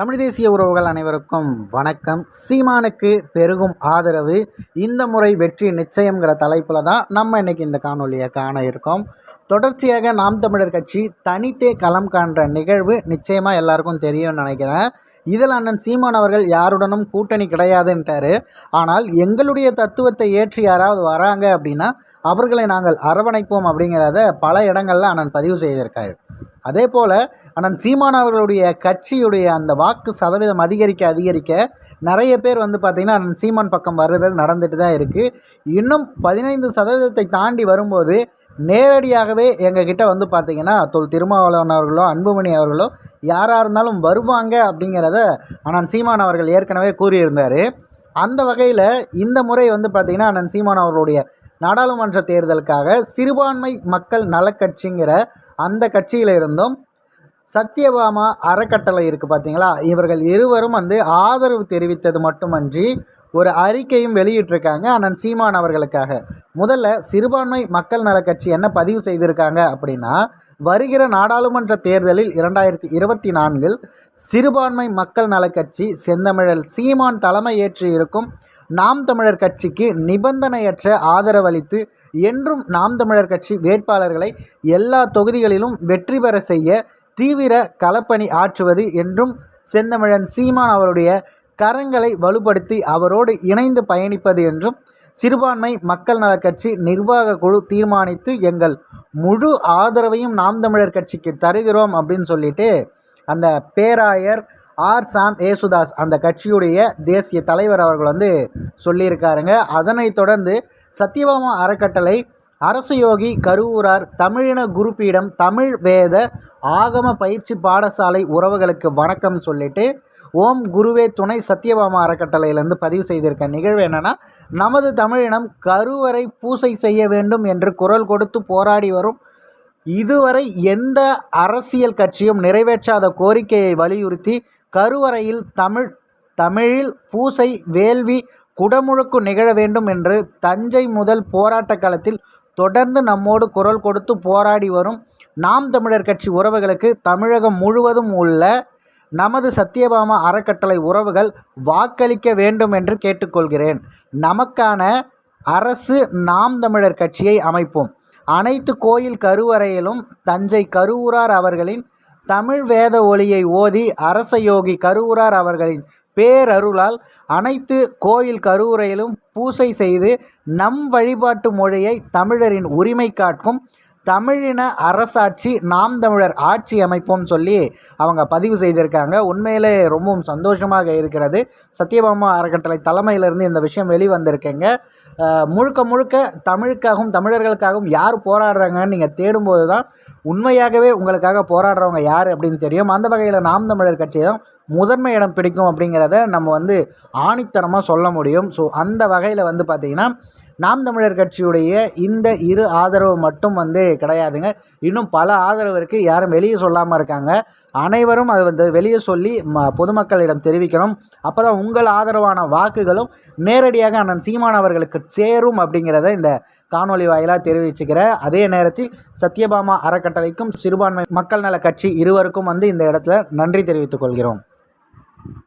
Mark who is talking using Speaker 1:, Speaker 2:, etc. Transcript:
Speaker 1: தமிழ் தேசிய உறவுகள் அனைவருக்கும் வணக்கம். சீமானுக்கு பெருகும் ஆதரவு இந்த முறை வெற்றி நிச்சயம்ங்கிற தலைப்பில் தான் நம்ம இன்னைக்கு இந்த காணொலியை காண இருக்கோம். தொடர்ச்சியாக நாம் தமிழர் கட்சி தனித்தே களம் காண்ற நிகழ்வு நிச்சயமாக எல்லாருக்கும் தெரியும்னு நினைக்கிறேன். இதில் அண்ணன் சீமான் அவர்கள் யாருடனும் கூட்டணி கிடையாதுன்ட்டாரு. ஆனால் எங்களுடைய தத்துவத்தை ஏற்றி யாராவது வராங்க அப்படின்னா அவர்களை நாங்கள் அரவணைப்போம் அப்படிங்கிறத பல இடங்களில் அண்ணன் பதிவு செய்திருக்காரு. அதே போல் அண்ணன் சீமான் அவர்களுடைய கட்சியுடைய அந்த வாக்கு சதவீதம் அதிகரிக்க அதிகரிக்க நிறைய பேர் வந்து பார்த்திங்கன்னா அண்ணன் சீமான் பக்கம் வருதல் நடந்துட்டு தான் இருக்குது இன்னும் பதினைந்து சதவீதத்தை தாண்டி வரும்போது நேரடியாகவே எங்ககிட்ட வந்து பார்த்திங்கன்னா தொல் திருமாவளவன் அவர்களோ அன்புமணி அவர்களோ யாராக இருந்தாலும் வருவாங்க அப்படிங்கிறத அண்ணன் சீமான் அவர்கள் ஏற்கனவே கூறியிருந்தார். அந்த வகையில் இந்த முறை வந்து பார்த்திங்கன்னா அண்ணன் சீமான் அவர்களுடைய நாடாளுமன்ற தேர்தலுக்காக சிறுபான்மை மக்கள் நலக்கட்சிங்கிற அந்த கட்சியில் இருந்தும் சத்யபாமா அறக்கட்டளை இருக்குது பார்த்தீங்களா இவர்கள் இருவரும் வந்து ஆதரவு தெரிவித்தது மட்டுமன்றி ஒரு அறிக்கையும் வெளியிட்டிருக்காங்க அண்ணன் சீமான் அவர்களுக்காக. முதல்ல சிறுபான்மை மக்கள் நல கட்சி என்ன பதிவு செய்திருக்காங்க அப்படின்னா வருகிற நாடாளுமன்ற தேர்தலில் இரண்டாயிரத்தி இருபத்தி நான்கில் சிறுபான்மை மக்கள் நல கட்சி செந்தமிழல் சீமான் தலைமை ஏற்று இருக்கும் நாம் தமிழர் கட்சிக்கு நிபந்தனையற்ற ஆதரவளித்து என்றும் நாம் தமிழர் கட்சி வேட்பாளர்களை எல்லா தொகுதிகளிலும் வெற்றி பெற செய்ய தீவிர களப்பணி ஆற்றுவது என்றும் செந்தமிழன் சீமான் அவருடைய கரங்களை வலுப்படுத்தி அவரோடு இணைந்து பயணிப்பது என்றும் சிறுபான்மை மக்கள் நல கட்சி நிர்வாக குழு தீர்மானித்து எங்கள் முழு ஆதரவையும் நாம் தமிழர் கட்சிக்கு தருகிறோம் அப்படின்னு சொல்லிட்டு அந்த பேராயர் ஆர் சாம் ஏசுதாஸ் அந்த கட்சியுடைய தேசிய தலைவர் அவர்கள் வந்து சொல்லியிருக்காருங்க. அதனைத் தொடர்ந்து சத்யபாமா அறக்கட்டளை அரசு யோகி கருவூரார் தமிழின குருப்பீடம் தமிழ் வேத ஆகம பயிற்சி பாடசாலை உறவுகளுக்கு வணக்கம் சொல்லிட்டு ஓம் குருவே துணை சத்யபாமா அறக்கட்டளையிலேருந்து பதிவு செய்திருக்க நிகழ்வு என்னென்னா நமது தமிழினம் கருவறை பூசை செய்ய வேண்டும் என்று குரல் கொடுத்து போராடி வரும் இதுவரை எந்த அரசியல் கட்சியும் நிறைவேற்றாத கோரிக்கையை வலியுறுத்தி கருவறையில் தமிழ் தமிழில் பூசை வேள்வி குடமுழுக்கு நிகழ வேண்டும் என்று தஞ்சை முதல் போராட்ட களத்தில் தொடர்ந்து நம்மோடு குரல் கொடுத்து போராடி வரும் நாம் தமிழர் கட்சி உறவுகளுக்கு தமிழகம் முழுவதும் உள்ள நமது சத்யபாமா அறக்கட்டளை உறவுகள் வாக்களிக்க வேண்டும் என்று கேட்டுக்கொள்கிறேன். நமக்கான அரசு நாம் தமிழர் கட்சியை அமைப்போம். அனைத்து கோயில் கருவறையிலும் தஞ்சை கருவூரார் அவர்களின் தமிழ் வேத ஒளியை ஓதி அரச யோகி கருவூரார் அவர்களின் பேரருளால் அனைத்து கோயில் கருவுரையிலும் பூசை செய்து நம் வழிபாட்டு மொழியை தமிழரின் உரிமை காட்கும் தமிழின அரசாட்சி நாம் தமிழர் ஆட்சி அமைப்போம் சொல்லி அவங்க பதிவு செய்திருக்காங்க. உண்மையிலே ரொம்பவும் சந்தோஷமாக இருக்கிறது. சத்யபாமா அறக்கட்டளை தலைமையிலிருந்து இந்த விஷயம் வெளிவந்திருக்கேங்க. முழுக்க முழுக்க தமிழுக்காகவும் தமிழர்களுக்காகவும் யார் போராடுறாங்கன்னு நீங்கள் தேடும்போது தான் உண்மையாகவே உங்களுக்காக போராடுறவங்க யார் அப்படின்னு தெரியும். அந்த வகையில் நாம் தமிழர் கட்சி தான் முதன்மை இடம் பிடிக்கும் அப்படிங்கிறத நம்ம வந்து ஆணித்தனமாக சொல்ல முடியும். ஸோ அந்த வகையில் வந்து பார்த்திங்கன்னா நாம் தமிழர் கட்சியுடைய இந்த இரு ஆதரவு மட்டும் வந்து கிடையாதுங்க. இன்னும் பல ஆதரவு இருக்குது யாரும் வெளியே சொல்லாமல் இருக்காங்க. அனைவரும் அதை வந்து வெளியே சொல்லி ம பொதுமக்களிடம் தெரிவிக்கணும். அப்போ தான் உங்கள் ஆதரவான வாக்குகளும் நேரடியாக அண்ணன் சீமான் அவர்களுக்கு சேரும் அப்படிங்கிறத இந்த காணொலி வாயிலாக தெரிவிச்சுக்கிற அதே நேரத்தில் சத்யபாமா அறக்கட்டளைக்கும் சிறுபான்மை மக்கள் நல கட்சி இருவருக்கும் வந்து இந்த இடத்துல நன்றி தெரிவித்துக் கொள்கிறோம்.